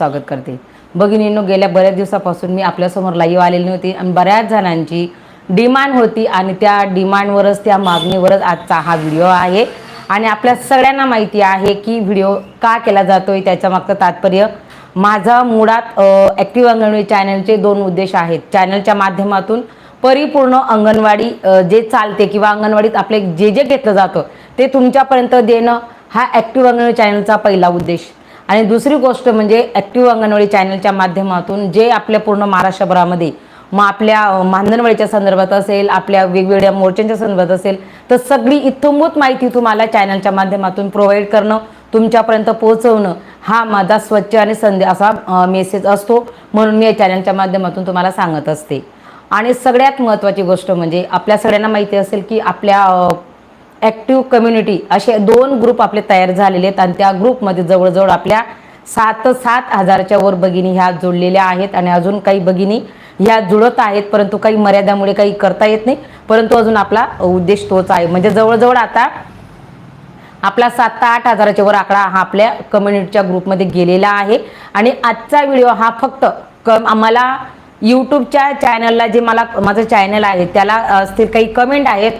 स्वागत करते. भगिनींनो गेल्या बऱ्याच दिवसापासून मी आपल्यासमोर लाईव्ह आलेली नव्हती आणि बऱ्याच जणांची डिमांड होती आणि त्या डिमांडवरच त्या मागणीवरच आजचा हा व्हिडिओ आहे. आणि आपल्या सगळ्यांना माहिती आहे की व्हिडिओ का केला जातो त्याच्या मागचं तात्पर्य माझा मुळात ॲक्टिव्ह अंगणवाडी चॅनलचे दोन उद्देश आहेत. चॅनलच्या माध्यमातून परिपूर्ण अंगणवाडी जे चालते किंवा अंगणवाडीत आपले जे जे घेतलं जातं ते तुमच्यापर्यंत देणं हा ॲक्टिव्ह अंगणवाडी चॅनलचा पहिला उद्देश. आणि दुसरी गोष्ट म्हणजे ॲक्टिव्ह अंगणवाडी चॅनलच्या माध्यमातून जे आपल्या पूर्ण महाराष्ट्रभरामध्ये मग आपल्या मानधनवाडीच्या संदर्भात असेल आपल्या वेगवेगळ्या मोर्चांच्या संदर्भात असेल तर सगळी इथंभूत माहिती तुम्हाला चॅनलच्या माध्यमातून प्रोव्हाइड करणं तुमच्यापर्यंत पोहोचवणं हा माझा स्वच्छ आणि संधी असा मेसेज असतो. म्हणून मी या चॅनलच्या माध्यमातून तुम्हाला सांगत असते. आणि सगळ्यात महत्त्वाची गोष्ट म्हणजे आपल्या सगळ्यांना माहिती असेल की आपल्या ॲक्टिव्ह कम्युनिटी असे दोन ग्रुप आपले तयार झालेले आहेत. आणि त्या ग्रुपमध्ये जवळजवळ आपल्या सात सात हजारच्या वर भगिनी ह्या जोडलेल्या आहेत. आणि अजून काही भगिनी ह्या जुळत आहेत. परंतु काही मर्यादामुळे काही करता येत नाही. परंतु अजून आपला उद्देश तोच आहे. म्हणजे जवळजवळ आता आपला सात ते आठ हजाराच्या वर आकडा हा आपल्या कम्युनिटीच्या ग्रुपमध्ये गेलेला आहे. आणि आजचा व्हिडिओ हा फक्त कम आम्हाला यूट्यूबच्या चॅनलला जे मला माझं चॅनल आहे त्याला असतील काही कमेंट आहेत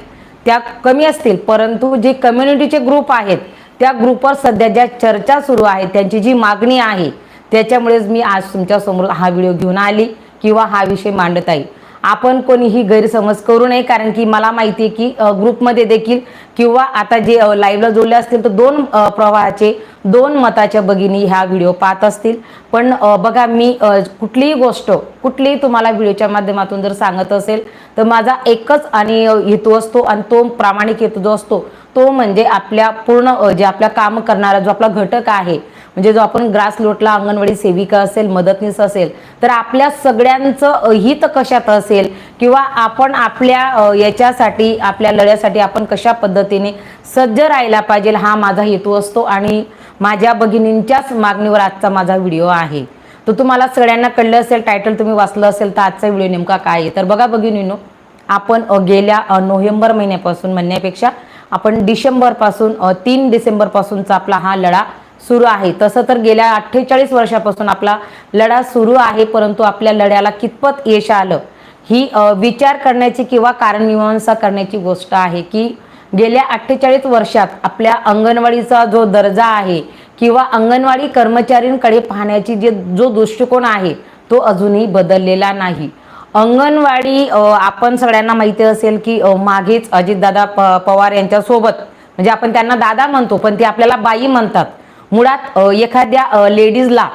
त्या कमी असतील. परंतु जे कम्युनिटीचे ग्रुप आहेत त्या ग्रुपवर सध्या ज्या चर्चा सुरू आहेत त्यांची जी मागणी आहे त्याच्यामुळेच मी आज तुमच्यासमोर हा व्हिडिओ घेऊन आली किंवा हा विषय मांडत आहे. आपण कोणीही गैरसमज करू नये कारण की मला माहिती आहे की ग्रुपमध्ये देखील किंवा आता जे लाईव्हला जोडले असतील तर दोन प्रवाहाचे दोन मताच्या भगिनी ह्या व्हिडिओ पाहत असतील. पण बघा मी कुठलीही गोष्ट कुठलीही तुम्हाला व्हिडिओच्या माध्यमातून जर सांगत असेल तर माझा एकच आणि हेतू असतो आणि तो प्रामाणिक हेतू जो असतो तो म्हणजे आपल्या पूर्ण जे आपल्या काम करणारा जो आपला घटक आहे म्हणजे जो आपण ग्रास लोटला अंगणवाडी सेविका असेल मदतनीस असेल तर आपल्या सगळ्यांचं हित कशात असेल किंवा आपण आपल्या याच्यासाठी आपल्या लढ्यासाठी आपण कशा पद्धतीने सज्ज राहायला पाहिजे हा माझा हेतू असतो आणि माझ्या भगिनींच्याच मागणीवर आजचा माझा व्हिडिओ आहे. तर तुम्हाला सगळ्यांना कळलं असेल टायटल तुम्ही वाचलं असेल तर आजचा व्हिडिओ नेमका काय आहे? तर बघा भगिनीनो आपण गेल्या नोव्हेंबर महिन्यापासून म्हणण्यापेक्षा आपण डिसेंबरपासून तीन डिसेंबरपासूनचा आपला हा लढा सुरू आहे. तसं तर गेल्या अठ्ठेचाळीस वर्षापासून आपला लढा सुरू आहे परंतु आपल्या लढ्याला कितपत यश आलं ही विचार करण्याची किंवा कारणमीमांसा करण्याची गोष्ट आहे की गेल्या अठ्ठेचाळीस वर्षात आपल्या अंगणवाडीचा जो दर्जा आहे किंवा अंगणवाडी कर्मचाऱ्यांकडे पाहण्याची जे जो दृष्टिकोन आहे तो अजूनही बदललेला नाही. अंगणवाडी आपण सगळ्यांना माहिती असेल की मागेच अजितदादा प पवार यांच्यासोबत म्हणजे आपण त्यांना दादा म्हणतो पण ते आपल्याला बाई म्हणतात. मुळात एखाद्या लेडीजला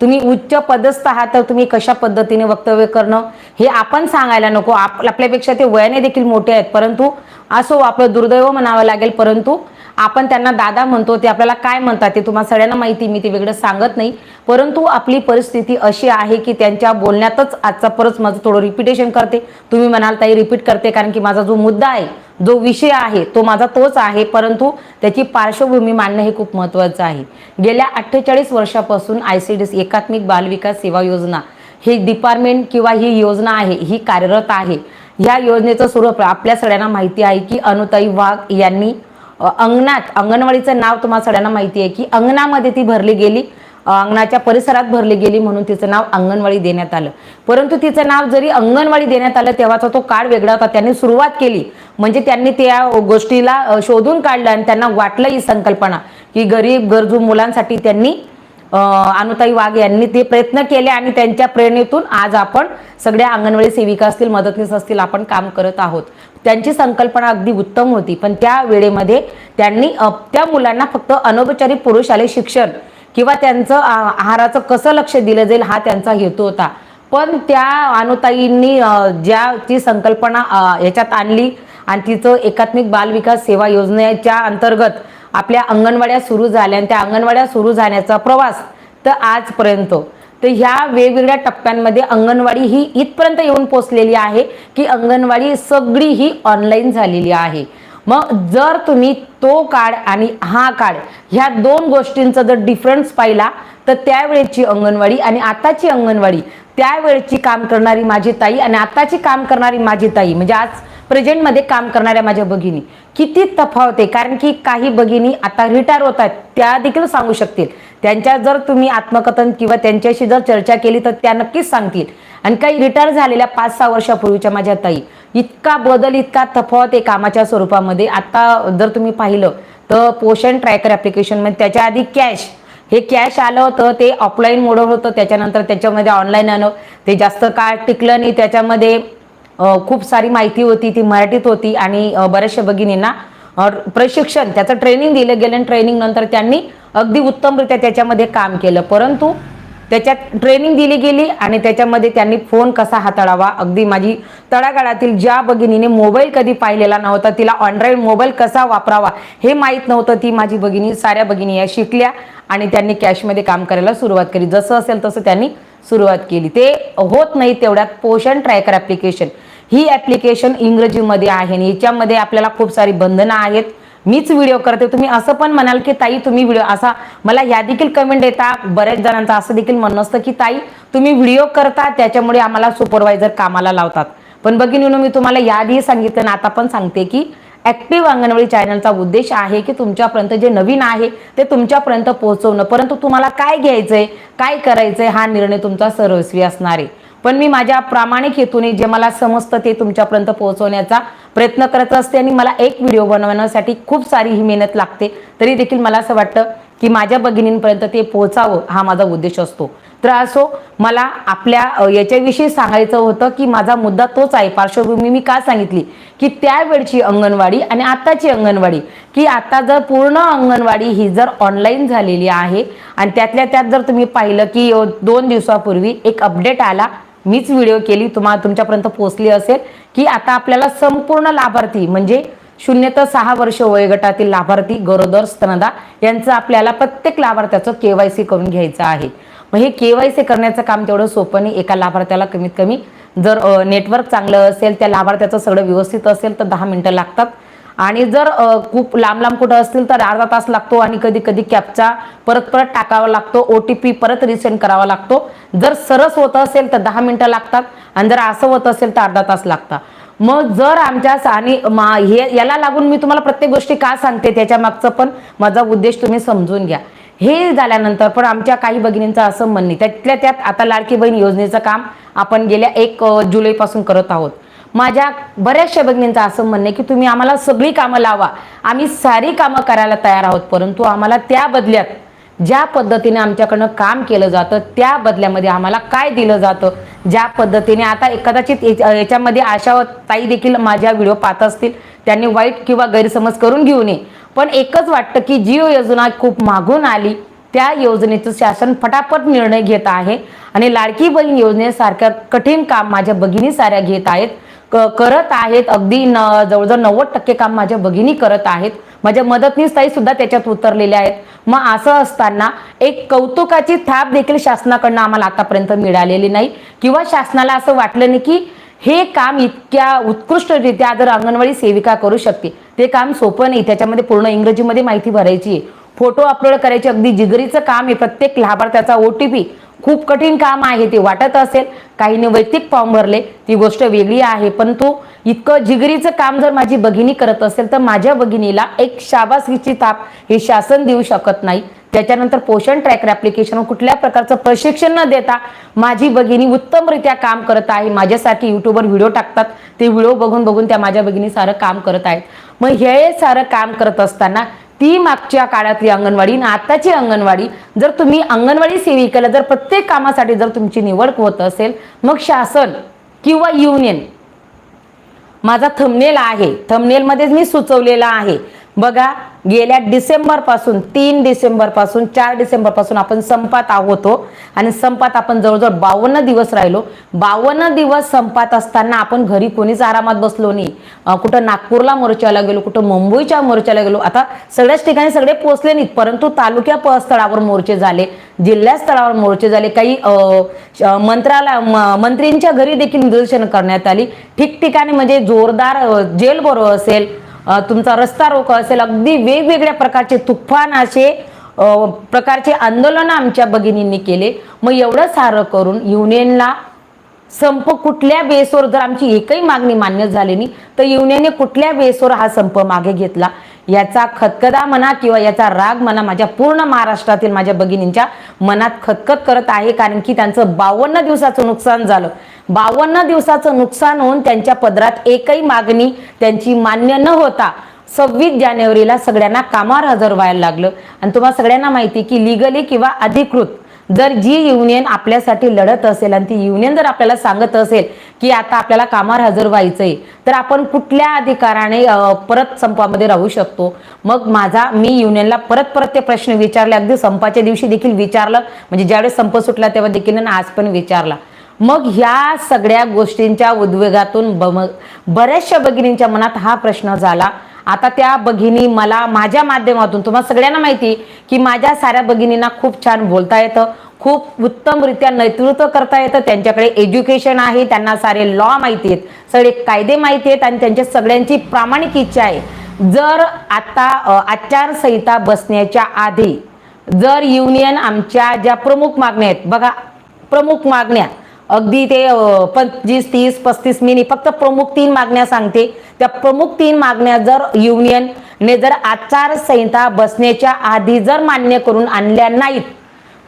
तुम्ही उच्च पदस्थ आहात तर तुम्ही कशा पद्धतीने वक्तव्य करणं हे आपण सांगायला नको. आप आपल्यापेक्षा ते वयाने देखील मोठे आहेत परंतु असो आपलं दुर्दैव म्हणावं लागेल परंतु आपण त्यांना दादा म्हणतो ते आपल्याला काय म्हणतात ते तुम्हाला सगळ्यांना माहिती मी ते वेगळं सांगत नाही. परंतु आपली परिस्थिती अशी आहे की त्यांच्या बोलण्यातच आजचा परत माझं थोडं रिपिटेशन करते. तुम्ही म्हणाल ताई रिपीट करते कारण की माझा जो मुद्दा आहे जो विषय आहे तो माझा तोच आहे. परंतु त्याची पार्श्वभूमी मांडणं हे खूप महत्त्वाचं आहे. गेल्या अठ्ठेचाळीस वर्षापासून आय सी डी एकात्मिक बालविकास सेवा योजना ही डिपार्टमेंट किंवा ही योजना आहे ही कार्यरत आहे. ह्या योजनेचं स्वरूप आपल्या सगळ्यांना माहिती आहे की अनुताई वाघ यांनी अंगणात अंगणवाडीचं नाव तुम्हाला सगळ्यांना माहिती आहे की अंगणामध्ये ती भरली गेली अंगणाच्या परिसरात भरली गेली म्हणून तिचं नाव अंगणवाडी देण्यात आलं. परंतु तिचं नाव जरी अंगणवाडी देण्यात आलं तेव्हाचा तो काळ वेगळा होता. त्यांनी सुरुवात केली. म्हणजे त्यांनी त्या गोष्टीला शोधून काढलं आणि त्यांना वाटलं ही संकल्पना की गरीब गरजू मुलांसाठी त्यांनी अनुताई वाघ यांनी ते प्रयत्न केले आणि त्यांच्या प्रेरणेतून आज आपण सगळ्या अंगणवाडी सेविका असतील मदतनीस असतील आपण काम करत आहोत. त्यांची संकल्पना अगदी उत्तम होती. पण त्या वेळेमध्ये त्यांनी त्या मुलांना फक्त अनौपचारिक पुरुषालय शिक्षण किंवा त्यांचं आ, आहाराचं कसं लक्ष दिलं जाईल हा त्यांचा हेतू होता. पण त्या अनुताईंनी ज्या ती संकल्पना याच्यात आणली आणि तिचं एकात्मिक बालविकास सेवा योजनेच्या अंतर्गत आपल्या अंगणवाड्या सुरू झाल्या आणि त्या अंगणवाड्या सुरू झाण्याचा प्रवास तर आजपर्यंत. तर ह्या वेगवेगळ्या टप्प्यांमध्ये अंगणवाडी ही इथपर्यंत येऊन पोचलेली आहे की अंगणवाडी सगळी ही ऑनलाईन झालेली आहे. मग जर तुम्ही तो काळ आणि हा काळ ह्या दोन गोष्टींचा जर डिफरन्स पाहिला तर त्यावेळेची अंगणवाडी आणि आताची अंगणवाडी त्यावेळेची काम करणारी माझी ताई आणि आताची काम करणारी माझी ताई म्हणजे आज प्रेझेंटमध्ये काम करणाऱ्या माझ्या भगिनी. किती तफावत आहे कारण की काही भगिनी आता रिटायर होत आहेत त्या देखील सांगू शकतील. त्यांच्या जर तुम्ही आत्मकथन किंवा त्यांच्याशी जर चर्चा केली तर त्या नक्कीच सांगतील. आणि काही रिटायर झालेल्या पाच सहा वर्षापूर्वीच्या माझ्या ताई इतका बदल इतका तफावत आहे कामाच्या स्वरूपामध्ये. आता जर तुम्ही पाहिलं तर पोषण ट्रॅकर ॲप्लिकेशनमध्ये त्याच्या आधी कॅश हे कॅश आलं होतं ते ऑफलाईन मोड होतं त्याच्यानंतर त्याच्यामध्ये ऑनलाईन आलं. ते जास्त काळ टिकलं नाही त्याच्यामध्ये खूप सारी माहिती होती ती मराठीत होती आणि बऱ्याचशा भगिनींना प्रशिक्षण त्याचं ट्रेनिंग दिलं गेलं आणि ट्रेनिंग नंतर त्यांनी अगदी उत्तमरित्या त्याच्यामध्ये काम केलं. परंतु त्याच्यात ट्रेनिंग दिली गेली आणि त्याच्यामध्ये त्यांनी फोन कसा हाताळावा? अगदी माझी तळागाळातील ज्या भगिनीने मोबाईल कधी पाहिलेला नव्हता तिला ऑनलाईन मोबाईल कसा वापरावा हे माहीत नव्हतं. ती माझी भगिनी साऱ्या भगिनी या शिकल्या आणि त्यांनी कॅशमध्ये काम करायला सुरुवात केली. जसं असेल तसं त्यांनी सुरुवात केली. ते होत नाही तेवढ्यात पोषण ट्रॅकर ॲप्लिकेशन ही ॲप्लिकेशन इंग्रजीमध्ये आहे आणि याच्यामध्ये आपल्याला खूप सारी बंधनं आहेत. मीच व्हिडिओ करते. तुम्ही असं पण म्हणाल की ताई तुम्ही व्हिडिओ असा मला या देखील कमेंट देता बऱ्याच जणांचं असं देखील म्हणणं असतं की ताई तुम्ही व्हिडिओ करता त्याच्यामुळे आम्हाला सुपरवायझर कामाला लावतात. पण बघिनीनो मी तुम्हाला याआधी सांगितलं आणि आता पण सांगते की ऍक्टिव्ह अंगणवाडी चॅनलचा उद्देश आहे की तुमच्यापर्यंत जे नवीन आहे ते तुमच्यापर्यंत पोहोचवणं. परंतु तुम्हाला काय घ्यायचंय काय करायचंय हा निर्णय तुमचा सर्वस्वी असणार आहे. पण मी माझ्या प्रामाणिक हेतूने जे मला समजतं ते तुमच्यापर्यंत पोहोचवण्याचा प्रयत्न करत असते आणि मला एक व्हिडिओ बनवण्यासाठी खूप सारी ही मेहनत लागते. तरी देखील मला असं वाटतं की माझ्या भगिनींपर्यंत ते पोहोचावं हा माझा उद्देश असतो. तर असो मला आपल्या याच्याविषयी सांगायचं होतं की माझा मुद्दा तोच आहे. पार्श्वभूमी मी का सांगितली? की त्यावेळची अंगणवाडी आणि आत्ताची अंगणवाडी. की आता जर पूर्ण अंगणवाडी ही जर ऑनलाईन झालेली आहे आणि त्यातल्या त्यात जर तुम्ही पाहिलं की दोन दिवसापूर्वी एक अपडेट आला मीच व्हिडिओ केली तुम्हाला तुमच्यापर्यंत पोहोचली असेल की आता आपल्याला संपूर्ण लाभार्थी म्हणजे शून्य तर सहा वर्ष वयोगटातील लाभार्थी गरोदर स्तनदा यांचं आपल्याला प्रत्येक लाभार्थ्याचं केवायसी करून घ्यायचं आहे. मग हे केवायसी करण्याचं काम तेवढं सोपं नाही. एका लाभार्थ्याला कमीत कमी जर नेटवर्क चांगलं असेल त्या लाभार्थ्याचं सगळं व्यवस्थित असेल तर दहा मिनिटं लागतात. आणि जर खूप लांब लांब कुठं असतील तर अर्धा तास लागतो आणि कधी कधी कॅपचा परत परत टाकावा लागतो ओ टी पी परत रिसेंड करावा लागतो. जर सरस होत असेल तर दहा मिनटं लागतात आणि जर असं होत असेल तर अर्धा तास लागतात. मग जर आमच्या आणि मा- हे याला लागून मी तुम्हाला प्रत्येक गोष्टी का सांगते त्याच्या मागचं पण माझा उद्देश तुम्ही समजून घ्या. हे झाल्यानंतर पण आमच्या काही भगिनींचं असं म्हणणे त्यातल्या त्यात आता लाडकी बहीण योजनेचं काम आपण गेल्या एक जुलैपासून करत आहोत. माझ्या बऱ्याचशा भगिनींचं असं म्हणणं आहे की तुम्ही आम्हाला सगळी कामं लावा. आम्ही सारी कामं करायला तयार आहोत परंतु आम्हाला त्या बदल्यात ज्या पद्धतीने आमच्याकडनं काम केलं जातं त्या बदल्यामध्ये आम्हाला काय दिलं जातं? ज्या पद्धतीने आता कदाचित याच्यामध्ये आशा ताई देखील माझ्या व्हिडिओ पाहत असतील त्यांनी वाईट किंवा गैरसमज करून घेऊ नये. पण एकच वाटतं की जिओ योजना खूप मागून आली त्या योजनेचं शासन फटाफट निर्णय घेत आहे. आणि लाडकी बहीण योजनेसारखं कठीण काम माझ्या भगिनी साऱ्या घेत आहेत. क- करत आहेत. अगदी न जवळजवळ नव्वद टक्के काम माझ्या भगिनी करत आहेत. माझ्या मदतनीस ताई सुद्धा त्याच्यात उतरलेल्या आहेत. मग असं असताना एक कौतुकाची थाप देखील शासनाकडनं आम्हाला आतापर्यंत मिळालेली नाही. किंवा शासनाला असं वाटलं नाही की हे काम इतक्या उत्कृष्टरित्या जर अंगणवाडी सेविका करू शकते. ते काम सोपं नाही. त्याच्यामध्ये पूर्ण इंग्रजीमध्ये माहिती भरायची आहे. फोटो अपलोड करायचे अगदी जिगरीचं काम आहे. प्रत्येक लाभार्थ्याचा ओ टी पी खूप कठीण काम आहे ते वाटत असेल. काहीने वैयक्तिक फॉर्म भरले ती गोष्ट वेगळी आहे. परंतु इतकं जिगरीचं काम जर माझी भगिनी करत असेल तर माझ्या भगिनीला एक शाबासकीची ताप हे शासन देऊ शकत नाही. त्याच्यानंतर पोषण ट्रॅकर ॲप्लिकेशन कुठल्या प्रकारचं प्रशिक्षण न देता माझी भगिनी उत्तमरित्या काम करत आहे. माझ्यासाठी युट्यूबवर व्हिडिओ टाकतात. ते व्हिडिओ बघून बघून त्या माझ्या भगिनी सारं काम करत आहेत. मग हे सारं काम करत असताना ती मागच्या काळातली अंगणवाडी आणि आताची अंगणवाडी जर तुम्ही अंगणवाडी सेविकेला जर प्रत्येक कामासाठी जर तुमची निवड होत असेल मग शासन किंवा युनियन माझा थमनेल आहे. थमनेलमध्येच मी सुचवलेला आहे. बघा गेल्या डिसेंबरपासून तीन डिसेंबरपासून चार डिसेंबरपासून आपण संपात आहोतो हो. आणि संपात आपण जवळजवळ बावन्न दिवस राहिलो. बावन्न दिवस संपात असताना आपण घरी कोणीच आरामात बसलो नाही. कुठं नागपूरला मोर्चाला गेलो कुठं मुंबईच्या मोर्चाला गेलो. आता सगळ्याच ठिकाणी सगळे पोहोचले नाहीत परंतु तालुक्या स्थळावर मोर्चे झाले जिल्हा स्थळावर मोर्चे झाले. काही अं, मंत्रालय म- मंत्रींच्या घरी देखील निदर्शन करण्यात आली. ठिकठिकाणी म्हणजे जोरदार जेल बरो असेल तुमचा रस्ता रोको असेल. अगदी वेगवेगळ्या प्रकारचे तुफान असे प्रकारचे आंदोलन आमच्या भगिनींनी केले. मग एवढं सारं करून युनियनला संप कुठल्या बेसवर जर आमची एकही मागणी मान्य झाली नाही तर युनियनने कुठल्या बेसवर हा संप मागे घेतला? याचा खतखदा म्हणा किंवा याचा राग म्हणा माझ्या पूर्ण महाराष्ट्रातील माझ्या भगिनींच्या मनात खतखत करत आहे कारण की त्यांचं बावन्न दिवसाचं नुकसान झालं. बावन्न दिवसाचं नुकसान होऊन त्यांच्या पदरात एकही मागणी त्यांची मान्य न होता सव्वीस जानेवारीला सगळ्यांना कामावर हजर व्हायला लागलं. आणि तुम्हाला सगळ्यांना माहिती की लिगली किंवा अधिकृत जर जी युनियन आपल्यासाठी लढत असेल आणि ती युनियन जर आपल्याला सांगत असेल की आता आपल्याला कामावर हजर व्हायचंय तर आपण कुठल्या अधिकाराने परत संपामध्ये राहू शकतो? मग माझा मी युनियनला परत परत ते प्रश्न विचारले. अगदी संपाच्या दिवशी देखील विचारलं. म्हणजे ज्यावेळेस संप सुटला तेव्हा देखील आणि आज पण विचारला. मग ह्या सगळ्या गोष्टींच्या उद्वेगातून ब- बऱ्याचशा भगिनींच्या मनात हा प्रश्न झाला. आता त्या भगिनी मला माझ्या माध्यमातून तुम्हाला सगळ्यांना माहिती की माझ्या साऱ्या भगिनींना खूप छान बोलता येतं खूप उत्तमरित्या नेतृत्व करता येतं त्यांच्याकडे एज्युकेशन आहे त्यांना सारे लॉ माहिती आहेत सगळे कायदे माहिती आहेत आणि त्यांच्या सगळ्यांची प्रामाणिक इच्छा आहे. जर आता आचारसंहिता बसण्याच्या आधी जर युनियन आमच्या ज्या प्रमुख मागण्या आहेत बघा प्रमुख मागण्या अगदी ते पंचवीस तीस पस्तीस मिनी फक्त प्रमुख तीन मागण्या सांगते. त्या प्रमुख तीन मागण्या जर युनियनने जर आचारसंहिता बसण्याच्या आधी जर मान्य करून आणल्या नाहीत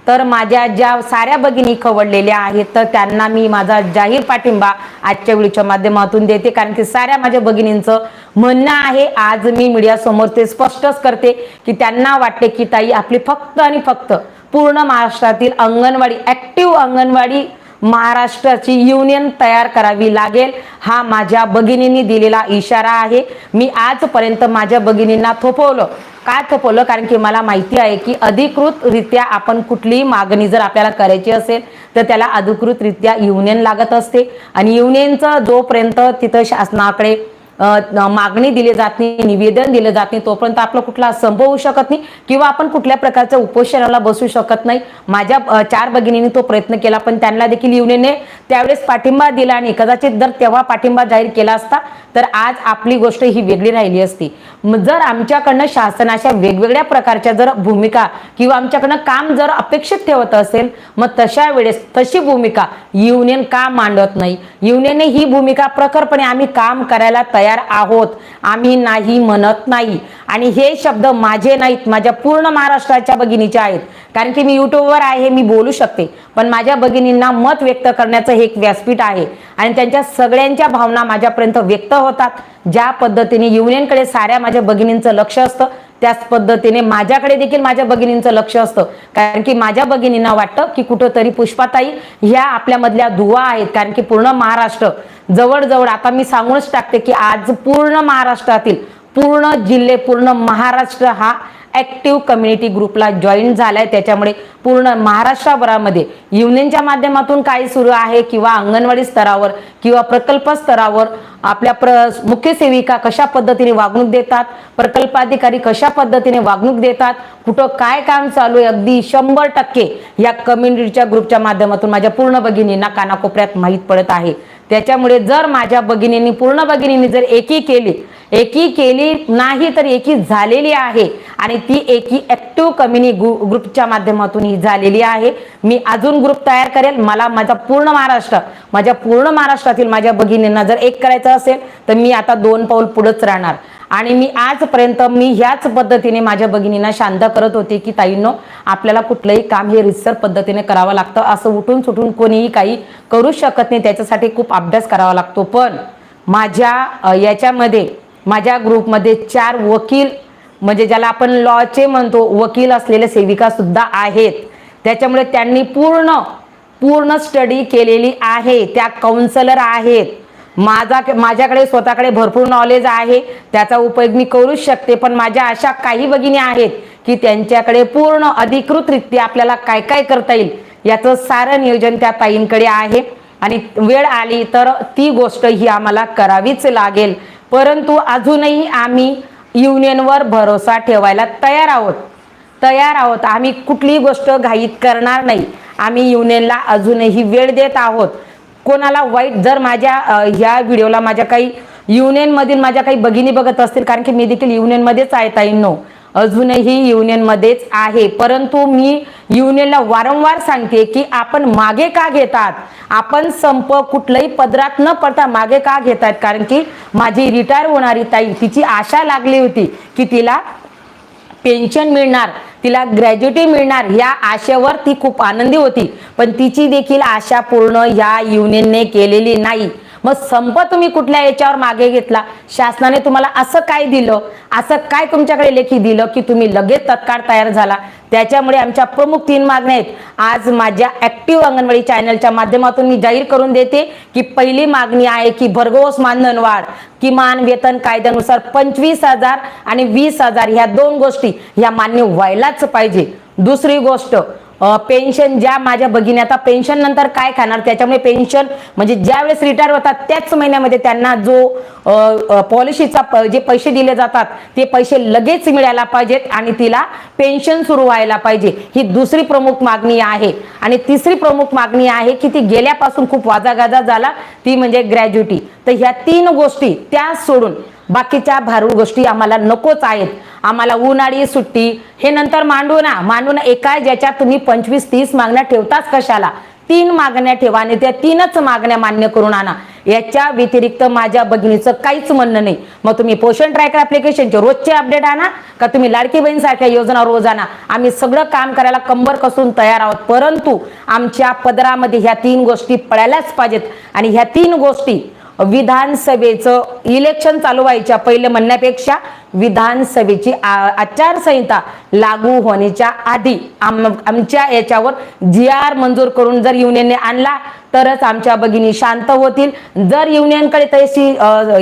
तर माझ्या ज्या साऱ्या भगिनी खवडलेल्या आहेत तर त्यांना मी माझा जाहीर पाठिंबा आजच्या वेळीच्या माध्यमातून देते. कारण की साऱ्या माझ्या भगिनींचं म्हणणं आहे आज मी मीडियासमोर ते स्पष्टच करते की त्यांना वाटते की ताई आपली फक्त आणि फक्त पूर्ण महाराष्ट्रातील अंगणवाडी ऍक्टिव्ह अंगणवाडी महाराष्ट्राची युनियन तयार करावी लागेल. हा माझ्या भगिनींनी दिलेला इशारा आहे. मी आजपर्यंत माझ्या भगिनींना थोपवलं. काय थोपवलं? कारण की मला माहिती आहे की अधिकृतरित्या आपण कुठलीही मागणी जर आपल्याला करायची असेल तर त्याला अधिकृतरित्या युनियन लागत असते. आणि युनियनचं जोपर्यंत तिथं शासनाकडे मागणी दिली जात नाही निवेदन दिलं जात नाही तोपर्यंत आपला कुठला संप होऊ शकत नाही किंवा आपण कुठल्या प्रकारच्या उपोषणाला बसू शकत नाही. माझ्या चार भगिनींनी तो प्रयत्न केला पण त्यांना देखील युनियनने त्यावेळेस पाठिंबा दिला आणि कदाचित जर तेव्हा पाठिंबा जाहीर केला असता तर आज आपली गोष्ट ही वेगळी राहिली असती. जर आमच्याकडनं शासनाच्या वेगवेगळ्या प्रकारच्या जर भूमिका किंवा आमच्याकडनं काम जर अपेक्षित ठेवत असेल मग तशा वेळेस तशी भूमिका युनियन का मांडत नाही? युनियनने ही भूमिका प्रखरपणे आम्ही काम करायला तयार आहोत. आम्ही नाही म्हणत नाही. आणि हे शब्द माझे नाहीत माझ्या पूर्ण महाराष्ट्राच्या भगिनीचे आहेत. कारण की मी युट्यूबवर आहे मी बोलू शकते. पण माझ्या भगिनींना मत व्यक्त करण्याचं हे एक व्यासपीठ आहे. आणि त्यांच्या सगळ्यांच्या भावना माझ्यापर्यंत व्यक्त होतात. ज्या पद्धतीने युनियनकडे साऱ्या माझ्या भगिनींचं लक्ष असतं त्याच पद्धतीने माझ्याकडे देखील माझ्या भगिनींचं लक्ष असतं. कारण की माझ्या भगिनींना वाटतं की कुठंतरी पुष्पाताई ह्या आपल्यामधल्या दुवा आहेत. कारण की पूर्ण महाराष्ट्र जवळजवळ आता मी सांगूनच टाकते की आज पूर्ण महाराष्ट्रातील पूर्ण जिल्हे पूर्ण महाराष्ट्र हा ऍक्टिव्ह कम्युनिटी ग्रुपला जॉईन झालाय. त्याच्यामुळे पूर्ण महाराष्ट्रभरामध्ये युनियनच्या माध्यमातून काय सुरू आहे किंवा अंगणवाडी स्तरावर किंवा प्रकल्प स्तरावर आपल्या प्र मुख्य सेविका कशा पद्धतीने वागणूक देतात प्रकल्पाधिकारी कशा पद्धतीने वागणूक देतात कुठं काय काम चालू आहे अगदी शंभर टक्के या कम्युनिटीच्या ग्रुपच्या माध्यमातून माझ्या पूर्ण भगिनींना कानाकोपऱ्यात माहीत पडत आहे. त्याच्यामुळे जर माझ्या भगिनींनी पूर्ण भगिनींनी जर एकी केली एकी केली नाही तर एकी झालेली आहे. आणि ती एकी ऍक्टिव्ह कम्युनिटी ग्रुपच्या माध्यमातून ही झालेली आहे. मी अजून ग्रुप तयार करेल. मला माझा पूर्ण महाराष्ट्र माझ्या पूर्ण महाराष्ट्रातील माझ्या भगिनींना जर एक करायचं असेल तर मी आता दोन पाऊल पुढंच राहणार. आणि मी आजपर्यंत मी ह्याच पद्धतीने माझ्या भगिनींना शांत करत होते की ताईंनो आपल्याला कुठलंही काम हे रिसर पद्धतीने करावं लागतं. असं उठून सुटून कोणीही काही करू शकत नाही. त्याच्यासाठी खूप अभ्यास करावा लागतो. पण माझ्या याच्यामध्ये माझ्या ग्रुपमध्ये चार वकील म्हणजे ज्याला आपण लॉचे म्हणतो वकील असलेल्या सेविका सुद्धा आहेत. त्याच्यामुळे त्यांनी पूर्ण पूर्ण स्टडी केलेली आहे. त्या काउन्सलर आहेत. माझा माझ्याकडे स्वतःकडे भरपूर नॉलेज आहे. त्याचा उपयोग मी करूच शकते पण माझ्या अशा काही भगिनी आहेत की त्यांच्याकडे पूर्ण अधिकृतरित्या आपल्याला काय काय करता येईल याचं सारं नियोजन त्या ताईंकडे आहे. आणि वेळ आली तर ती गोष्ट ही आम्हाला करावीच लागेल. परंतु अजूनही आम्ही युनियनवर भरोसा ठेवायला तयार आहोत. तयार आहोत. आम्ही कुठलीही गोष्ट घाईत करणार नाही. आम्ही युनियनला अजूनही वेळ देत आहोत. कोणाला वाईट जर माझ्या ह्या व्हिडिओला माझ्या काही युनियनमधील माझ्या काही भगिनी बघत असतील कारण की मी देखील युनियनमध्येच आहे ताईंनो. अजूनही युनियनमध्येच आहे. परंतु मी युनियनला वारंवार सांगते की आपण मागे का घेतात? आपण संप कुठल्याही पदरात न पडता मागे का घेतात? कारण की माझी रिटायर होणारी ताई तिची आशा लागली होती की तिला पेन्शन मिळणार. तिला ग्रॅज्युटी मिळणार या आशेवर ती खूप आनंदी होती. पण तिची देखील आशा पूर्ण या युनियनने केलेली नाही. मग संप तुम्ही कुठल्या याच्यावर मागे घेतला? शासनाने तुम्हाला असं काय दिलं? असं काय तुमच्याकडे लेखी दिलं की तुम्ही लगेच तत्काळ तयार झाला? त्याच्यामुळे आमच्या प्रमुख तीन मागण्या आहेत. आज माझ्या ऍक्टिव्ह अंगणवाडी चॅनलच्या माध्यमातून मी जाहीर करून देते की पहिली मागणी आहे की भरघोस मानधनवाढ किमान वेतन कायद्यानुसार पंचवीस हजार आणि वीस हजार ह्या दोन गोष्टी ह्या मान्य व्हायलाच पाहिजे. दुसरी गोष्ट पेन्शन ज्या माझ्या भगिनी आता पेन्शन नंतर काय खाणार? त्याच्यामुळे पेन्शन म्हणजे ज्या वेळेस रिटायर होतात त्याच महिन्यामध्ये त्यांना जो पॉलिसीचा जे पैसे दिले जातात ते पैसे लगेच मिळायला पाहिजेत आणि तिला पेन्शन सुरू व्हायला पाहिजे. ही दुसरी प्रमुख मागणी आहे. आणि तिसरी प्रमुख मागणी आहे की ती गेल्यापासून खूप वाजागाजा झाला ती म्हणजे ग्रॅज्युटी तर ह्या तीन गोष्टी त्या सोडून बाकीच्या भारूड गोष्टी आम्हाला नकोच आहेत. आम्हाला उन्हाळी सुट्टी हे नंतर मांडू ना. मांडू ना. एका ज्याच्यात तुम्ही पंचवीस तीस मागण्या ठेवताच कशाला? तीन मागण्या ठेवा आणि त्या तीनच मागण्या मान्य करून आणा. याच्या व्यतिरिक्त माझ्या बहिणीचं काहीच म्हणणं नाही. मग तुम्ही पोषण ट्रॅकर ऍप्लिकेशनचे रोजचे अपडेट आणा का तुम्ही लाडकी बहीण सारख्या योजना रोज आणा? आम्ही सगळं काम करायला कंबर कसून तयार आहोत. परंतु आमच्या पदरामध्ये ह्या तीन गोष्टी पळायलाच पाहिजेत आणि ह्या तीन गोष्टी विधानसभेचं इलेक्शन चालू व्हायच्या पहिले म्हणण्यापेक्षा विधानसभेची आ- आचारसंहिता लागू होण्याच्या आधी आम- आमच्या याच्यावर जी आर मंजूर करून जर युनियनने आणला तरच आमच्या भगिनी शांत होतील. जर युनियनकडे तशी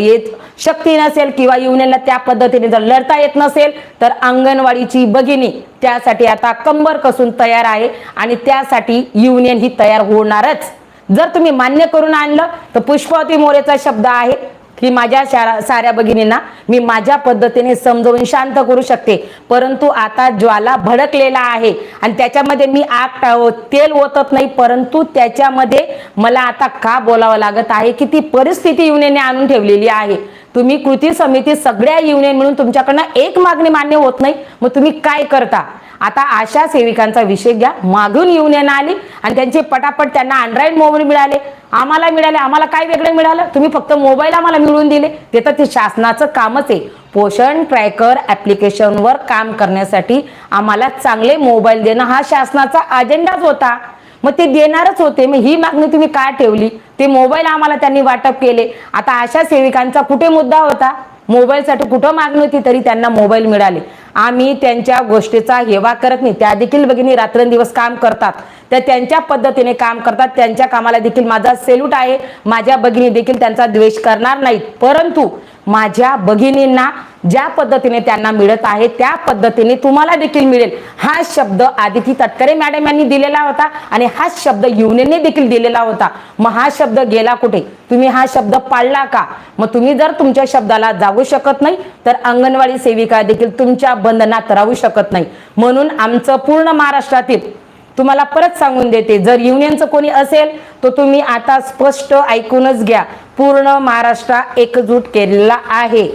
येत शक्ती नसेल किंवा युनियनला त्या पद्धतीने जर लढता येत नसेल तर अंगणवाडीची भगिनी त्यासाठी आता कंबर कसून तयार आहे आणि त्यासाठी युनियन ही तयार होणारच. जर तुम्ही मान्य करून आणलं तर पुष्पावती मोरेचा शब्द आहे की माझ्या शारा साऱ्या भगिनींना मी माझ्या पद्धतीने समजवून शांत करू शकते. परंतु आता ज्वाला भडकलेला आहे आणि त्याच्यामध्ये मी आग तेल ओतत नाही परंतु त्याच्यामध्ये मला आता का बोलावं लागत आहे की ती परिस्थिती युनेने आणून ठेवलेली आहे. तुम्ही कृती समिती सगळ्या युनियन मिळून तुमच्याकडनं एक मागणी मान्य होत नाही मग तुम्ही काय करता? आता आशा सेविकांचा विषय घ्या. मागून युनियन आली आणि त्यांचे पटापट त्यांना अँड्रॉइड मोबाईल मिळाले. आम्हाला मिळाले आम्हाला काय वेगळं मिळालं? तुम्ही फक्त मोबाईल आम्हाला मिळवून दिले. ते तर ते शासनाचं कामच आहे. पोषण ट्रॅकर ऍप्लिकेशनवर काम करण्यासाठी आम्हाला चांगले मोबाईल देणं हा शासनाचा अजेंडाच होता. मग ते देणारच होते. मग ही मागणी तुम्ही काय ठेवली? ते मोबाईल आम्हाला त्यांनी वाटप केले. आता आशा सेविकांचा कुठे मुद्दा होता? मोबाईलसाठी कुठं मागणी होती तरी त्यांना मोबाईल मिळाले. आम्ही त्यांच्या गोष्टीचा हेवा करत नाही. त्या देखील भगिनी रात्रंदिवस काम करतात. त्या त्यांच्या पद्धतीने काम करतात. त्यांच्या कामाला देखील माझा सेल्यूट आहे. माझ्या भगिनी देखील त्यांचा द्वेष करणार नाहीत. परंतु माझ्या भगिनींना ज्या पद्धतीने त्यांना मिळत आहे त्या पद्धतीने तुम्हाला देखील मिळेल. हा शब्द आदिती तटकरे मॅडम यांनी दिलेला होता आणि हा शब्द युनियनने देखील दिलेला होता. मग हा शब्द गेला कुठे? तुम्ही हा शब्द पाळला का? मग तुम्ही जर तुमच्या शब्दाला जागू शकत नाही तर अंगणवाडी सेविका देखील तुमच्या बंधनात राहू शकत नाही. म्हणून आमचं पूर्ण महाराष्ट्रातील तुम्हाला परत सांगून देते जर युनियनचं कोणी असेल तर तुम्ही आता स्पष्ट ऐकूनच घ्या. पूर्ण महाराष्ट्र एकजूट केलेला आहे.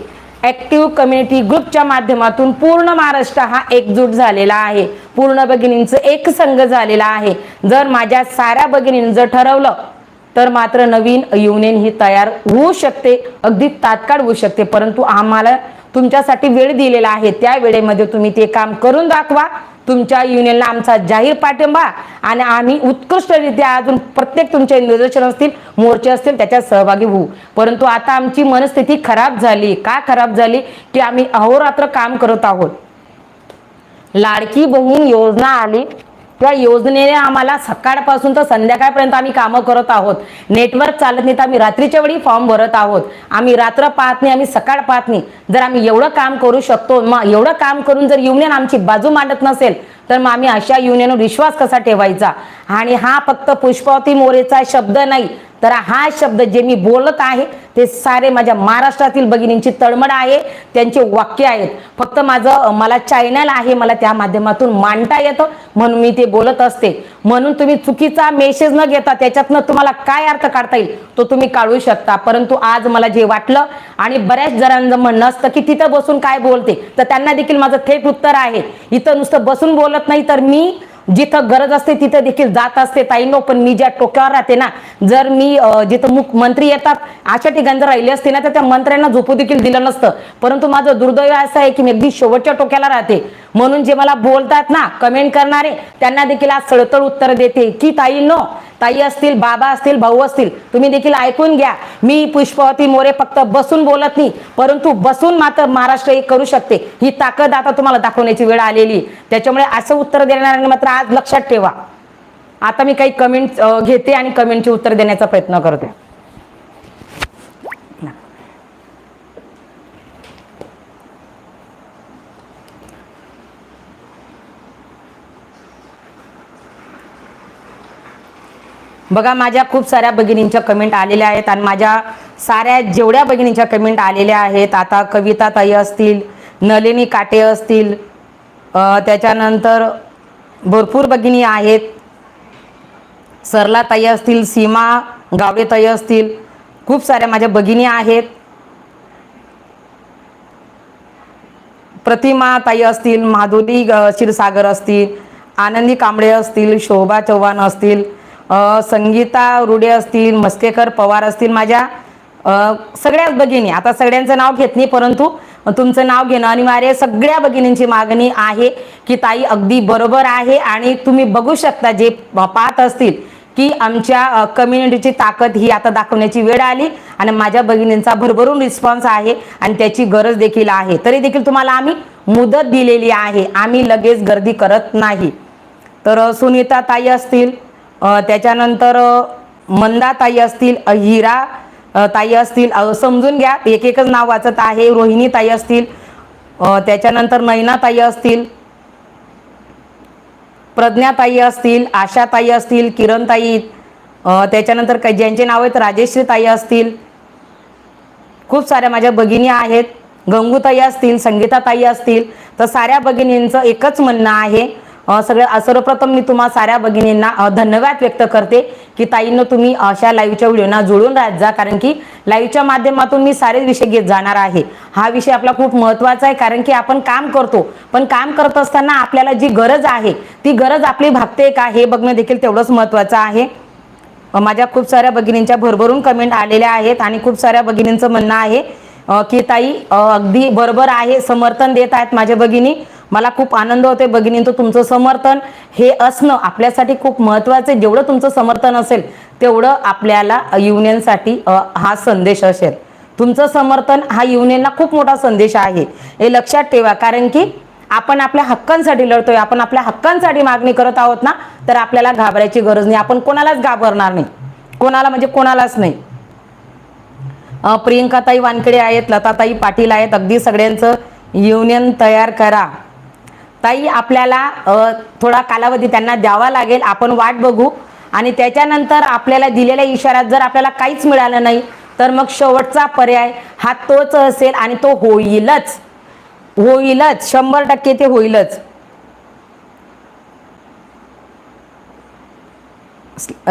ॲक्टिव्ह कम्युनिटी ग्रुपच्या माध्यमातून पूर्ण महाराष्ट्र हा एकजूट झालेला आहे. पूर्ण भगिनींचं एक संघ झालेला आहे. जर माझ्या साऱ्या भगिनींनी जर ठरवलं तर मात्र नवीन युनियन ही तयार होऊ शकते. अगदी तात्काळ होऊ शकते. परंतु आम्हाला तुमच्यासाठी वेळ दिलेला आहे. त्या वेळेमध्ये तुम्ही ते काम करून दाखवा. तुमच्या युनियनला आमचा जाहीर पाठिंबा आणि आम्ही उत्कृष्टरित्या अजून प्रत्येक तुमचे निदर्शन असतील मोर्चे असतील त्याच्यात सहभागी होऊ. परंतु आता आमची मनस्थिती खराब झाली. का खराब झाली? की आम्ही अहोरात्र काम करत आहोत. लाडकी बहीण योजना आली. त्या योजनेने आम्हाला सकाळपासून तर संध्याकाळपर्यंत आम्ही कामं करत आहोत. नेटवर्क चालत नाही तर आम्ही रात्रीच्या वेळी फॉर्म भरत आहोत. आम्ही रात्र पाहत नाही आम्ही सकाळ पाहत नाही. जर आम्ही एवढं काम करू शकतो मग एवढं काम करून जर युनियन आमची बाजू मांडत नसेल तर मग आम्ही अशा युनियनवर विश्वास कसा ठेवायचा? आणि हा फक्त पुष्पावती मोरेचा शब्द नाही तर हा शब्द जे मी बोलत आहे ते सारे माझ्या महाराष्ट्रातील भगिनींची तळमळ आहे त्यांचे वाक्य आहेत. फक्त माझं मला चॅनल आहे मला त्या माध्यमातून मांडता येतं म्हणून मी ते बोलत असते. म्हणून तुम्ही चुकीचा मेसेज न घेता त्याच्यातनं तुम्हाला काय अर्थ काढता येईल तो तुम्ही काढू शकता. परंतु आज मला जे वाटलं आणि बऱ्याच जणांचं म्हणणं असतं की तिथं बसून काय बोलते तर त्यांना देखील माझं थेट उत्तर आहे. इथं नुसतं बसून बोलत नाही तर मी जिथं गरज असते तिथं देखील जात असते ताईनो पण मी ज्या टोक्यावर राहते ना जर मी जिथं मुख मंत्री येतात अशा ठिकाणी जर राहिले असते ना तर त्या मंत्र्यांना झोपू देखील दिलं नसतं. परंतु माझं दुर्दैव असं आहे की मी अगदी शेवटच्या टोक्याला राहते. म्हणून जे मला बोलतात ना कमेंट करणारे त्यांना देखील आज सळतळ उत्तर देते. की ताई नो ताई असतील बाबा असतील भाऊ असतील तुम्ही देखील ऐकून घ्या. मी पुष्पवती मोरे फक्त बसून बोलत नाही परंतु बसून मात्र महाराष्ट्र हे करू शकते. ही ताकद आता तुम्हाला दाखवण्याची वेळ आलेली त्याच्यामुळे असं उत्तर देणाऱ्यांनी मात्र आज लक्षात ठेवा. आता मी काही कमेंट घेते आणि कमेंटची उत्तर देण्याचा प्रयत्न करते. बघा माझ्या खूप साऱ्या भगिनींच्या कमेंट आलेल्या आहेत आणि माझ्या साऱ्या जेवढ्या भगिनींच्या कमेंट आलेल्या आहेत आता कविता ताई असतील नलिनी काटे असतील त्याच्यानंतर भरपूर भगिनी आहेत. सरला ताई असतील सीमा गावडे ताई असतील खूप साऱ्या माझ्या भगिनी आहेत. प्रतिमा ताई असतील माधुरी क्षीरसागर असतील आनंदी कांबळे असतील शोभा चव्हाण असतील संगीता रुडे असतील मस्केकर पवार असतील माझ्या. सगळ्याच भगिनी. आता सगळ्यांचं नाव घेत नाही परंतु तुमचं नाव घेणं अनिवार्य सगळ्या भगिनींची मागणी आहे की ताई अगदी बरोबर आहे आणि तुम्ही बघू शकता जे पाहत असतील की आमच्या कम्युनिटीची ताकद ही आता दाखवण्याची वेळ आली आणि माझ्या भगिनींचा भरभरून रिस्पॉन्स आहे आणि त्याची गरज देखील आहे. तरी देखील तुम्हाला आम्ही मुदत दिलेली आहे. आम्ही लगेच गर्दी करत नाही. तर सुनीता ताई असतील त्याच्यानंतर मंदा ताई असतील हिरा ताई असतील समजून घ्या एक एकच नाव वाचत आहे रोहिणी ताई असतील त्याच्यानंतर नैना ताई असतील प्रज्ञाताई असतील आशाताई असतील किरणताई त्याच्यानंतर काही ज्यांचे नाव आहेत राजेश्री ताई असतील खूप साऱ्या माझ्या भगिनी आहेत गंगूताई असतील संगीताताई असतील तर साऱ्या भगिनींचं एकच म्हणणं आहे सगळ्या सगळं सर्वप्रथम मी तुम्हा साऱ्या भगिनींना धन्यवाद व्यक्त करते की ताईंनो तुम्ही अशा लाईव्हच्या व्हिडिओना जुळून राहत जा कारण की लाईव्हच्या माध्यमातून मी सारे विषय घेत जाणार आहे. हा विषय आपला खूप महत्त्वाचा आहे कारण की आपण काम करतो. पण काम करत असताना आपल्याला जी गरज आहे ती गरज आपली भागते का हे बघणं देखील तेवढंच महत्त्वाचं आहे. माझ्या खूप साऱ्या भगिनींच्या भरभरून कमेंट आलेल्या आहेत आणि खूप साऱ्या भगिनींचं म्हणणं आहे की ताई अगदी बरोबर आहे समर्थन देत आहेत माझ्या भगिनी. मला खूप आनंद होते भगिनींचं तुमचं समर्थन हे असणं आपल्यासाठी खूप महत्त्वाचं आहे. जेवढं तुमचं समर्थन असेल तेवढं आपल्याला युनियनसाठी हा संदेश असेल. तुमचं समर्थन हा युनियनला खूप मोठा संदेश आहे. हे लक्षात ठेवा. कारण की आपण आपल्या हक्कांसाठी लढतोय. आपण आपल्या हक्कांसाठी मागणी करत आहोत ना तर आपल्याला घाबरायची गरज नाही. आपण कोणालाच घाबरणार नाही. कोणाला म्हणजे कोणालाच नाही. प्रियंकाताई वानकडे आहेत लताताई पाटील आहेत. अगदी सगळ्यांचं युनियन तयार करा. ताई आपल्याला थोडा कालावधी त्यांना द्यावा लागेल. आपण वाट बघू. आणि त्याच्यानंतर आपल्याला दिलेल्या इशाऱ्यात जर आपल्याला काहीच मिळालं नाही तर मग शेवटचा पर्याय हा तोच असेल आणि तो होईलच. होईलच. शंभर टक्के ते होईलच.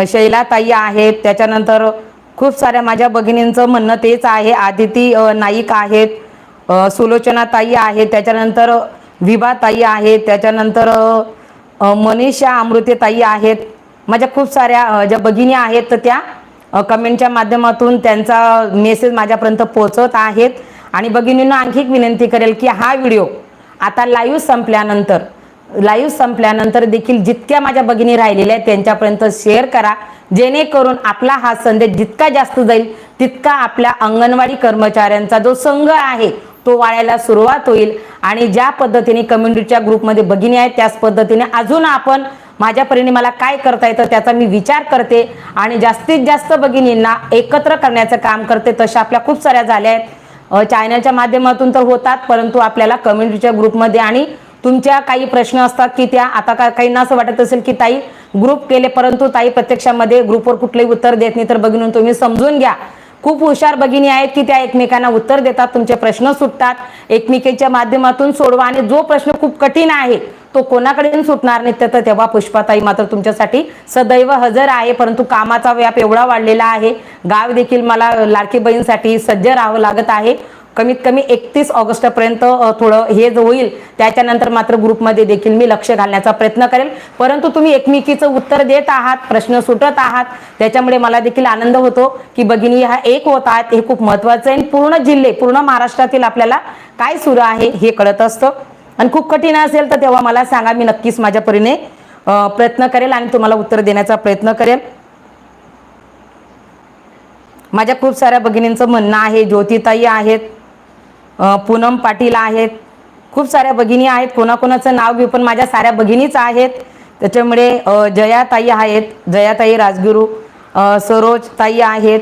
शैला ताई आहेत त्याच्यानंतर खूप साऱ्या माझ्या भगिनींचं म्हणणं तेच आहे. आदिती नाईक आहेत. सुलोचना ताई आहेत त्याच्यानंतर विभा ताई आहेत त्याच्यानंतर मनीषा अमृते ताई आहेत. माझ्या खूप साऱ्या ज्या भगिनी आहेत तर त्या कमेंटच्या माध्यमातून त्यांचा मेसेज माझ्यापर्यंत पोहोचत आहेत. आणि भगिनींना आणखी एक विनंती करेल की हा व्हिडिओ आता लाईव्ह संपल्यानंतर लाईव्ह संपल्यानंतर देखील जितक्या माझ्या भगिनी राहिलेल्या आहेत त्यांच्यापर्यंत शेअर करा. जेणेकरून आपला हा संदेश जितका जास्त जाईल तितका आपल्या अंगणवाडी कर्मचाऱ्यांचा जो संघ आहे तो वाढायला सुरुवात होईल. आणि ज्या पद्धतीने कम्युनिटीच्या ग्रुपमध्ये भगिनी आहेत त्याच पद्धतीने अजून आपण माझ्या परीने मला काय करता येतं त्याचा मी विचार करते. आणि जास्तीत जास्त भगिनींना एकत्र करण्याचं काम करते तशा आपल्या खूप साऱ्या झाल्या आहेत. चॅनलच्या माध्यमातून तर होतात परंतु आपल्याला कम्युनिटीच्या ग्रुपमध्ये आणि तुमच्या काही प्रश्न असतात की त्या आता का काहींना असं वाटत असेल की ताई ग्रुप केले परंतु ताई प्रत्यक्षामध्ये ग्रुपवर कुठलंही उत्तर देत नाही तर बघून तुम्ही समजून घ्या. खूप हुशार भगिनी आहेत की त्या एकमेकांना उत्तर देतात तुमचे प्रश्न सुटतात. एकमेकीच्या माध्यमातून सोडवा आणि जो प्रश्न खूप कठीण आहे तो कोणाकडे सुटणार नाही तर तेव्हा पुष्पाताई मात्र तुमच्यासाठी सदैव हजर आहे. परंतु कामाचा व्याप एवढा वाढलेला आहे. गाव देखील मला लाडकी बहीणसाठी सज्ज राहावं लागत आहे. कमीत कमी एकतीस ऑगस्टपर्यंत थोडं हे जो होईल त्याच्यानंतर मात्र ग्रुपमध्ये देखील मी लक्ष घालण्याचा प्रयत्न करेल. परंतु तुम्ही एकमेकीचं उत्तर देत आहात प्रश्न सुटत आहात त्याच्यामुळे मला देखील आनंद होतो की भगिनी हा एक होत आहेत हे खूप महत्वाचं आहे. आणि पूर्ण जिल्हे पूर्ण महाराष्ट्रातील आपल्याला काय सुरू आहे हे कळत असतं. आणि खूप कठीण असेल तर तेव्हा मला सांगा मी नक्कीच माझ्या परीने प्रयत्न करेल आणि तुम्हाला उत्तर देण्याचा प्रयत्न करेल. माझ्या खूप साऱ्या भगिनींचं म्हणणं आहे ज्योतिताई आहेत पूनम पाटील आहेत. खूप साऱ्या भगिनी आहेत. कोणाकोणाचं नाव घेऊ पण माझ्या साऱ्या भगिनीच आहेत. त्याच्यामुळे जयाताई आहेत. जयाताई राजगुरू सरोज ताई आहेत.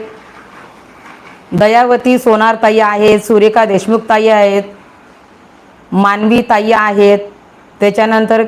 दयावती सोनार ताई आहेत. सुरेखा देशमुख ताई आहेत. मानवी ताई आहेत. त्याच्यानंतर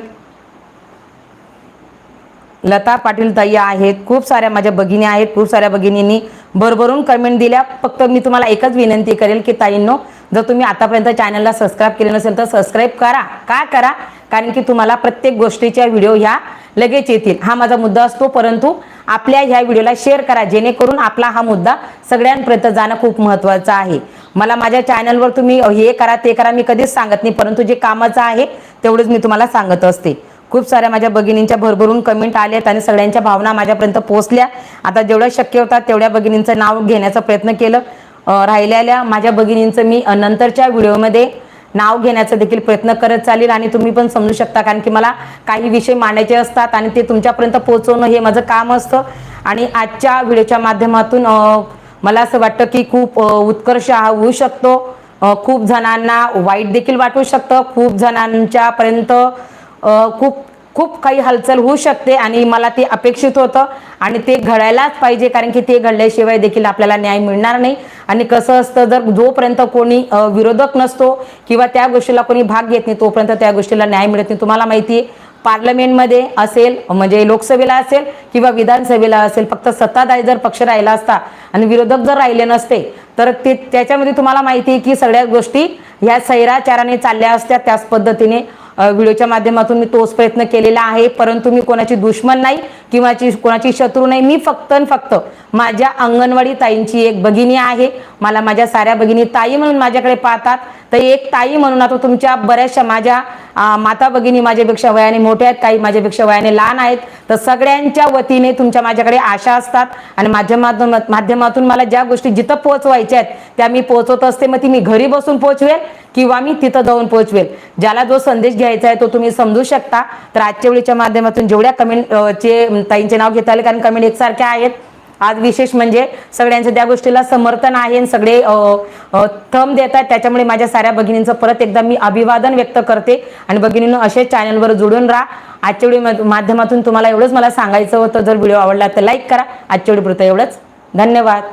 लता पाटील ताई आहेत. खूप साऱ्या माझ्या भगिनी आहेत. खूप साऱ्या भगिनींनी भरभरून कमेंट दिल्या. फक्त मी तुम्हाला एकच विनंती करेल की ताईंनो जर तुम्ही आतापर्यंत चॅनलला सबस्क्राईब केलं नसेल तर सबस्क्राईब करा. का करा? कारण की तुम्हाला प्रत्येक गोष्टीच्या व्हिडिओ ह्या लगेच येतील. हा माझा मुद्दा असतो परंतु आपल्या ह्या व्हिडिओला शेअर करा. जेणेकरून आपला हा मुद्दा सगळ्यांपर्यंत जाणं खूप महत्त्वाचं आहे. मला माझ्या चॅनलवर तुम्ही हे करा ते करा मी कधीच सांगत नाही परंतु जे कामाचं आहे तेवढंच मी तुम्हाला सांगत असते. खूप साऱ्या माझ्या भगिनींच्या भरभरून कमेंट आल्यात आणि सगळ्यांच्या भावना माझ्यापर्यंत पोहोचल्या. आता जेवढं शक्य होतात तेवढ्या भगिनींचं नाव घेण्याचा प्रयत्न केलं. राहिलेल्या माझ्या भगिनींचं मी नंतरच्या व्हिडिओमध्ये नाव घेण्याचा देखील प्रयत्न करत चालेल आणि तुम्ही पण समजू शकता कारण की मला काही विषय मांडायचे असतात आणि ते तुमच्यापर्यंत पोहोचवणं हे माझं काम असतं. आणि आजच्या व्हिडिओच्या माध्यमातून मला असं वाटतं की खूप उत्कर्ष हा होऊ शकतो. खूप जणांना वाईट देखील वाटू शकतं. खूप जणांच्यापर्यंत खूप खूप काही हालचाल होऊ शकते आणि मला ते अपेक्षित होतं आणि ते घडायलाच पाहिजे कारण की ते घडल्याशिवाय देखील आपल्याला न्याय मिळणार नाही. आणि कसं असतं जर जोपर्यंत कोणी विरोधक नसतो किंवा त्या गोष्टीला कोणी भाग घेत नाही तोपर्यंत त्या गोष्टीला न्याय मिळत नाही. तुम्हाला माहिती आहे पार्लमेंटमध्ये असेल म्हणजे लोकसभेला असेल किंवा विधानसभेला असेल फक्त सत्ताधारी जर पक्ष राहिला असता आणि विरोधक जर राहिले नसते तर ते त्याच्यामध्ये तुम्हाला माहिती आहे की सगळ्या गोष्टी ह्या सैराचाराने चालल्या असत्या त्याच पद्धतीने. व्हिडिओच्या माध्यमातून मी तोच प्रयत्न केलेला आहे. परंतु मी कोणाची दुश्मन नाही किंवा कोणाची शत्रू नाही. मी फक्त आणि फक्त माझ्या अंगणवाडी ताईंची एक भगिनी आहे. मला माझ्या साऱ्या भगिनी ताई म्हणून माझ्याकडे पाहतात. तर एक ताई म्हणून आता तुमच्या बऱ्याचशा माझ्या माता भगिनी माझ्यापेक्षा वयाने मोठ्या आहेत काही माझ्यापेक्षा वयाने लहान आहेत. तर सगळ्यांच्या वतीने तुमच्या माझ्याकडे आशा असतात. आणि माध्यमातून माध्यमातून मला ज्या गोष्टी जिथं पोहोचवायच्या आहेत त्या मी पोहोचवत असते. मग ती मी घरी बसून पोहोचवेल किंवा मी तिथं जाऊन पोहोचवेल. ज्याला जो संदेश घ्यायचा आहे तो तुम्ही समजू शकता. तर आजच्या वेळीच्या माध्यमातून जेवढ्या कमेंट चे ताईंचे नाव घेता आले कारण कमेंट एकसारख्या आहेत. आज विशेष म्हणजे सगळ्यांचं त्या गोष्टीला समर्थन आहे आणि सगळे थम देतात त्याच्यामुळे माझ्या साऱ्या भगिनींचं परत एकदा मी अभिवादन व्यक्त करते. आणि भगिनीनं असेच चॅनलवर जुडून राहा. आजच्या व्हिडिओ माध्यमातून तुम्हाला एवढंच मला सांगायचं होतं. जर व्हिडिओ आवडला तर लाईक करा. आजच्या व्हिडिओ एवढंच. धन्यवाद.